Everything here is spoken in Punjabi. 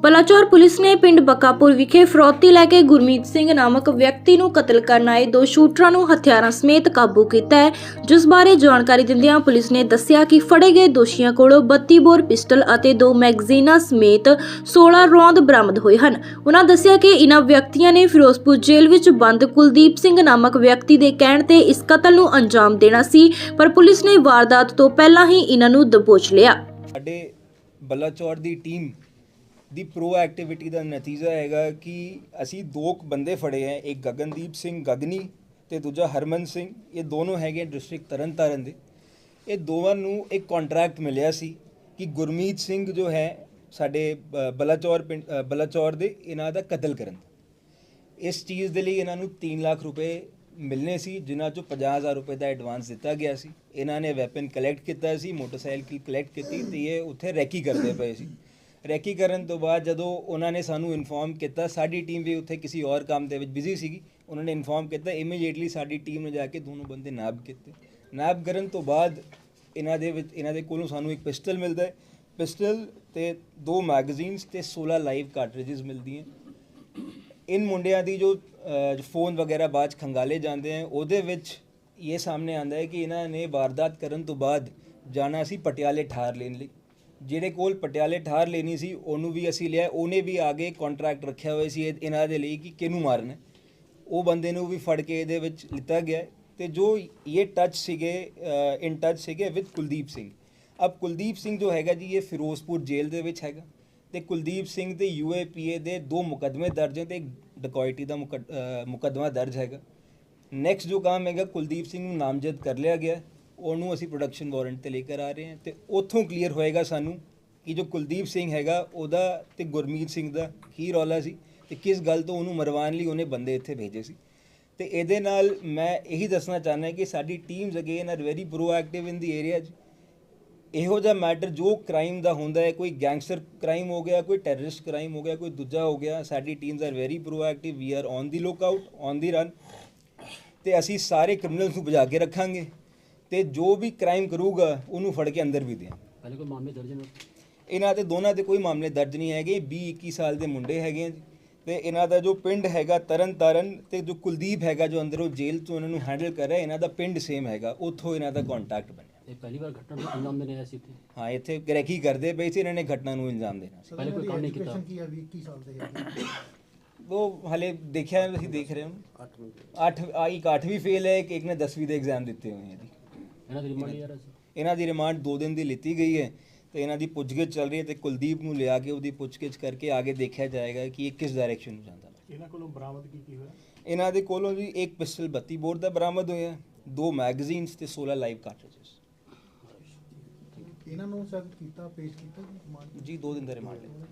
ਬਲਾਚੌਰ ਪੁਲਿਸ ਨੇ ਪਿੰਡ ਬੱਕਾਪੁਰ ਵਿਖੇ ਫਰੌਤੀ ਲੈ ਕੇ ਗੁਰਮੀਤ ਸਿੰਘ ਨਾਮਕ ਵਿਅਕਤੀ ਨੂੰ ਕਤਲ ਕਰਨ ਆਏ ਦੋ ਸ਼ੂਟਰਾਂ ਨੂੰ ਹਥਿਆਰਾਂ ਸਮੇਤ ਕਾਬੂ ਕੀਤਾ ਹੈ। ਜਿਸ ਬਾਰੇ ਜਾਣਕਾਰੀ ਦਿੰਦਿਆਂ ਪੁਲਿਸ ਨੇ ਦੱਸਿਆ ਕਿ ਫੜੇ ਗਏ ਦੋਸ਼ੀਆਂ ਕੋਲੋਂ 32 ਬੋਰ ਪਿਸਟਲ ਅਤੇ ਦੋ ਮੈਗਜ਼ੀਨਾਂ ਸਮੇਤ 16 ਰੌਂਦ ਬਰਾਮਦ ਹੋਏ ਹਨ। ਉਹਨਾਂ ਦੱਸਿਆ ਕਿ ਇਨ੍ਹਾਂ ਵਿਅਕਤੀਆਂ ਨੇ ਫਿਰੋਜ਼ਪੁਰ ਜੇਲ੍ਹ ਵਿੱਚ ਬੰਦ ਕੁਲਦੀਪ ਸਿੰਘ ਨਾਮਕ ਵਿਅਕਤੀ ਦੇ ਕਹਿਣ ਤੇ ਇਸ ਕਤਲ ਨੂੰ ਅੰਜਾਮ ਦੇਣਾ ਸੀ, ਪਰ ਪੁਲਿਸ ਨੇ ਵਾਰਦਾਤ ਤੋਂ ਪਹਿਲਾਂ ਹੀ ਇਨ੍ਹਾਂ ਨੂੰ ਦਬੋਚ ਲਿਆ। ਸਾਡੇ ਬਲਾਚੌਰ ਦੀ ਟੀਮ ਦੀ ਪ੍ਰੋ ਐਕਟੀਵਿਟੀ ਦਾ ਨਤੀਜਾ ਹੈਗਾ ਕਿ ਅਸੀਂ ਦੋ ਕੁ ਬੰਦੇ ਫੜੇ ਹੈ, ਇੱਕ ਗਗਨਦੀਪ ਸਿੰਘ ਗਗਨੀ ਤੇ ਦੂਜਾ ਹਰਮਨ ਸਿੰਘ। ਇਹ ਦੋਨੋਂ ਹੈਗੇ ਡਿਸਟ੍ਰਿਕਟ ਤਰਨਤਾਰਨ ਦੇ। ਇਹ ਦੋਵਾਂ ਨੂੰ ਇੱਕ ਕੰਟਰੈਕਟ ਮਿਲਿਆ ਸੀ ਕਿ ਗੁਰਮੀਤ ਸਿੰਘ ਜੋ ਹੈ ਸਾਡੇ ਬ- ਬਲਾਚੌਰ ਪਿੰਡ ਬਲਾਚੌਰ ਦੇ ਇਹਨਾਂ ਦਾ ਕਤਲ ਕਰਨ। ਇਸ ਚੀਜ਼ ਦੇ ਲਈ ਇਹਨਾਂ ਨੂੰ 3 ਲੱਖ ਰੁਪਏ ਮਿਲਨੇ ਸੀ, ਜਿਨ੍ਹਾਂ ਚੋਂ 50000 ਰੁਪਏ ਦਾ ਐਡਵਾਂਸ ਦਿੱਤਾ ਗਿਆ ਸੀ। ਇਹਨਾਂ ਨੇ ਵੈਪਨ ਕਲੈਕਟ ਕੀਤਾ ਸੀ ਮੋਟਰਸਾਈਕਲ ਕਲੈਕਟ ਕੀਤੀ ਤੇ ਇਹ ਉੱਥੇ ਰੈਕੀ ਕਰਦੇ ਪਏ ਸੀ। ਰੈਕੀ ਕਰਨ ਤੋਂ ਬਾਅਦ ਜਦੋਂ ਉਹਨਾਂ ਨੇ ਸਾਨੂੰ ਇਨਫੋਰਮ ਕੀਤਾ, ਸਾਡੀ ਟੀਮ ਵੀ ਉੱਥੇ ਕਿਸੇ ਹੋਰ ਕੰਮ ਦੇ ਵਿੱਚ ਬਿਜ਼ੀ ਸੀਗੀ, ਉਹਨਾਂ ਨੇ ਇਨਫੋਰਮ ਕੀਤਾ ਇਮੀਡੀਏਟਲੀ ਸਾਡੀ ਟੀਮ ਨੇ ਜਾ ਕੇ ਦੋਨੋਂ ਬੰਦੇ ਨਾਬ ਕੀਤੇ। ਨਾਬ ਕਰਨ ਤੋਂ ਬਾਅਦ ਇਹਨਾਂ ਦੇ ਵਿੱਚ, ਇਹਨਾਂ ਦੇ ਕੋਲੋਂ ਸਾਨੂੰ ਇੱਕ ਪਿਸਟਲ ਮਿਲਦਾ ਹੈ। ਪਿਸਟਲ ਤੇ ਦੋ ਮੈਗਜ਼ੀਨਸ ਤੇ 16 ਲਾਈਵ ਕਾਰਟ੍ਰਿਜਸ ਮਿਲਦੀਆਂ ਇਨ ਮੁੰਡਿਆਂ ਦੀ ਜੋ ਫੋਨ ਵਗੈਰਾ ਬਾਅਦ 'ਚ ਖੰਗਾਲੇ ਜਾਂਦੇ ਆ ਉਹਦੇ ਵਿੱਚ ਇਹ ਸਾਹਮਣੇ ਆਂਦਾ ਹੈ ਕਿ ਇਹਨਾਂ ਨੇ ਵਾਰਦਾਤ ਕਰਨ ਤੋਂ ਬਾਅਦ ਜਾਣਾ ਸੀ ਪਟਿਆਲੇ ਠਾਰ ਲੈਣ ਲਈ। ਜਿਹੜੇ ਕੋਲ ਪਟਿਆਲੇ ਠਾਰ ਲੈਣੀ ਸੀ ਉਹਨੂੰ ਵੀ ਅਸੀਂ ਲਿਆ। ਉਹਨੇ ਵੀ ਆਗੇ ਕੰਟਰੈਕਟ ਰੱਖਿਆ ਹੋਇਆ ਸੀ ਇਹ- ਇਹਨਾਂ ਦੇ ਲਈ ਕਿ ਕਿਹਨੂੰ ਮਾਰਨਾ। ਹੈ। ਉਹ ਬੰਦੇ ਨੂੰ ਵੀ ਫੜ ਕੇ ਇਹਦੇ ਵਿੱਚ ਲਿੱਤਾ ਗਿਆ। ਹੈ ਤੇ ਜੋ ਇਹ ਟੱਚ ਸੀਗੇ ਇਨ ਟੱਚ ਸੀਗੇ ਵਿਦ ਕੁਲਦੀਪ ਸਿੰਘ। ਅਬ ਕੁਲਦੀਪ ਸਿੰਘ ਜੋ ਹੈਗਾ ਜੀ ਇਹ ਫਿਰੋਜ਼ਪੁਰ ਜੇਲ੍ਹ ਦੇ ਵਿੱਚ ਹੈਗਾ। ਤੇ ਕੁਲਦੀਪ ਸਿੰਘ ਤੇ ਯੂਏਪੀਏ ਦੇ ਦੋ ਮੁਕੱਦਮੇ ਦਰਜ ਹੈ ਤੇ ਇੱਕ ਡਕੋਇਟੀ ਦਾ ਮੁਕੱਦ- ਅ, ਮੁਕੱਦਮਾ ਦਰਜ ਹੈਗਾ। ਨੈਕਸਟ ਜੋ ਕੰਮ ਹੈਗਾ ਕੁਲਦੀਪ ਸਿੰਘ ਨੂੰ ਨਾਮਜ਼ਦ ਕਰ ਲਿਆ ਗਿਆ। ਹੈ। ਉਹਨੂੰ ਅਸੀਂ ਪ੍ਰੋਡਕਸ਼ਨ ਵਾਰੰਟ ਤੇ ਲੈ ਕੇ ਆ ਰਹੇ ਹਾਂ ਤੇ ਉੱਥੋਂ ਕਲੀਅਰ ਹੋਏਗਾ ਸਾਨੂੰ ਕਿ ਜੋ ਕੁਲਦੀਪ ਸਿੰਘ ਹੈਗਾ ਉਹਦਾ ਤੇ ਗੁਰਮੀਤ ਸਿੰਘ ਦਾ ਕੀ ਰੌਲਾ ਸੀ ਤੇ ਕਿਸ ਗੱਲ ਤੋਂ ਉਹਨੂੰ ਮਰਵਾਉਣ ਲਈ ਉਹਨੇ ਬੰਦੇ ਇੱਥੇ ਭੇਜੇ ਸੀ। ਤੇ ਇਹਦੇ ਨਾਲ ਮੈਂ ਇਹੀ ਦੱਸਣਾ ਚਾਹੁੰਦਾ ਕਿ ਸਾਡੀ teams again are very proactive in the area ਇਹੋ ਜਿਹਾ ਮੈਟਰ ਜੋ ਕ੍ਰਾਈਮ ਦਾ ਹੁੰਦਾ ਹੈ, ਕੋਈ ਗੈਂਗਸਟਰ ਕ੍ਰਾਈਮ ਹੋ ਗਿਆ, ਕੋਈ ਟੈਰਰਿਸਟ ਕ੍ਰਾਈਮ ਹੋ ਗਿਆ, ਕੋਈ ਦੂਜਾ ਹੋ ਗਿਆ, ਸਾਡੀ teams are very proactive we are on the look out on the run ਤੇ ਅਸੀਂ ਸਾਰੇ ਕ੍ਰਿਮੀਨਲਸ ਨੂੰ ਬੁਝਾ ਕੇ ਰੱਖਾਂਗੇ। ਤੇ ਜੋ ਵੀ ਕ੍ਰਾਈਮ ਕਰੂਗਾ ਉਹਨੂੰ ਫੜ ਕੇ ਅੰਦਰ ਵੀ ਦਿਆਂਗੇ ਪਹਿਲੇ ਕੋਈ ਮਾਮਲੇ ਦਰਜ ਨੇ? ਇਹਨਾਂ ਤੇ ਦੋਨਾਂ ਤੇ ਕੋਈ ਮਾਮਲੇ ਦਰਜ ਨਹੀਂ ਹੈਗੇ। 20 21 ਸਾਲ ਦੇ ਮੁੰਡੇ ਹੈਗੇ ਆ ਜੀ। ਤੇ ਇਹਨਾਂ ਦਾ ਜੋ ਪਿੰਡ ਹੈਗਾ ਤਰਨ ਤਾਰਨ ਤੇ ਜੋ ਕੁਲਦੀਪ ਹੈਗਾ ਜੋ ਅੰਦਰੋਂ ਜੇਲ੍ਹ ਤੋਂ ਇਹਨਾਂ ਨੂੰ ਹੈਂਡਲ ਕਰ ਰਿਹਾ ਇਹਨਾਂ ਦਾ ਪਿੰਡ ਸੇਮ ਹੈਗਾ। ਉੱਥੋਂ ਇਹਨਾਂ ਦਾ ਕੰਟੈਕਟ ਬਣਿਆ। ਇਹ ਪਹਿਲੀ ਵਾਰ ਘਟਨਾ ਨੂੰ ਅੰਜਾਮ ਦੇਣੇ ਆਇਆ ਸੀ ਇੱਥੇ? ਹਾਂ ਇੱਥੇ ਗ੍ਰੈਕੀ ਕਰਦੇ ਪਏ ਸੀ ਇਹਨਾਂ ਨੇ ਘਟਨਾ ਨੂੰ ਇਲਜ਼ਾਮ ਦੇਣਾ ਸੀ। ਪਹਿਲੇ ਕੋਈ ਕੰਮ ਨਹੀਂ ਕੀਤਾ? ਕੀ ਹੈ 21 ਸਾਲ ਦੇ ਹੈਗੇ? ਉਹ ਹਲੇ ਦੇਖਿਆ ਅਸੀਂ ਦੇਖ ਰਹੇ ਹਾਂ। 8 ਆ ਇੱਕ 8 ਵੀ ਫੇਲ ਹੈ ਇੱਕ ਇੱਕ ਨੇ 10ਵੀਂ ਦੇ ਐਗਜ਼ਾਮ ਦਿੱਤੇ ਹੋਏ ਹੈ ਜੀ। ਇਹਨਾਂ ਦੀ ਰਿਮਾਂਡ ਯਾਰ ਸੀ ਇਹਨਾਂ ਦੀ ਰਿਮਾਂਡ 2 ਦਿਨ ਦੀ ਲਿੱਤੀ ਗਈ ਹੈ ਤੇ ਇਹਨਾਂ ਦੀ ਪੁੱਛਗਿੱਛ ਚੱਲ ਰਹੀ ਹੈ ਤੇ ਕੁਲਦੀਪ ਨੂੰ ਲਿਆ ਕੇ ਉਹਦੀ ਪੁੱਛਗਿੱਛ ਕਰਕੇ ਆਗੇ ਦੇਖਿਆ ਜਾਏਗਾ ਕਿ ਇਹ ਕਿਸ ਡਾਇਰੈਕਸ਼ਨ ਨੂੰ ਜਾਂਦਾ। ਹੈ ਇਹਨਾਂ ਕੋਲੋਂ ਬਰਾਮਦ ਕੀ ਕੀ ਹੋਇਆ? ਇਹਨਾਂ ਦੇ ਕੋਲੋਂ ਜੀ ਇੱਕ ਪਿਸਟਲ 32 ਬੋਰ ਦਾ ਬਰਾਮਦ ਹੋਇਆ ਦੋ ਮੈਗਜ਼ੀਨਸ ਤੇ 16 ਲਾਈਵ ਕਾਰਟ੍ਰਿਜਸ ਇਹਨਾਂ ਨੂੰ ਸਰ ਕੀਤਾ ਪੇਸ਼ ਕੀਤਾ ਜੀ? ਰਿਮਾਂਡ ਜੀ 2 ਦਿਨ ਦਾ ਰਿਮਾਂਡ ਹੈ।